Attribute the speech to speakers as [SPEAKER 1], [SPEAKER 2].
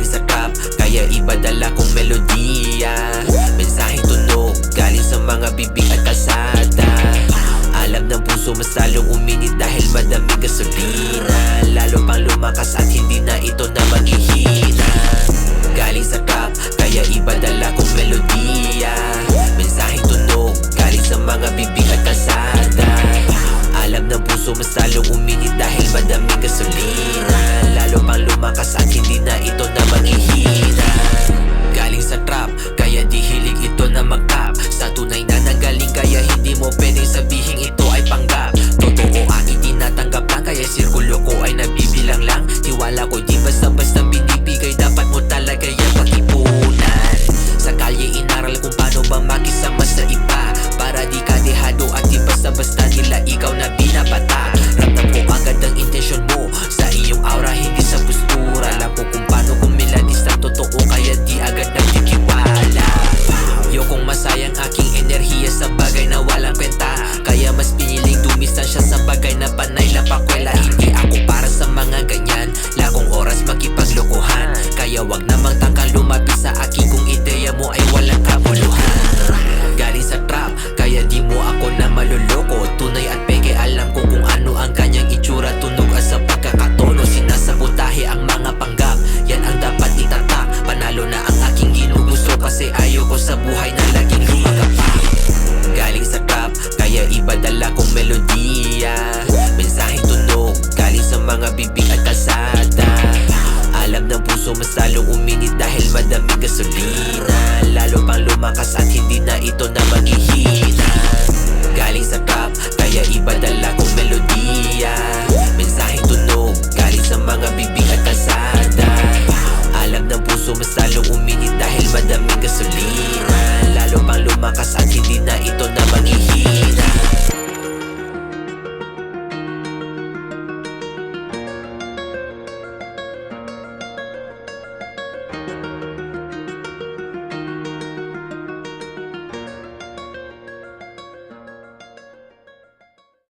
[SPEAKER 1] galing sa cup Kaya ibadala kong melodiya. Mensaheng tunog galing sa mga bibig at kalsada. Alam ng puso mas lalong uminit dahil madaming gasolina. Lalo pang lumakas at hindi na basta nila ikaw na binabata. Ramdam ko agad ang intensyon mo. Sa iyong aura, hindi sa postura. Alam ko kung paano kumilatis ng totoo Kaya di agad nagkikiwala Ayokong masayang aking enerhiya sa bagay na walang kwenta. Kaya mas piniling dumistansya sa bagay na panay lang pakwela. to be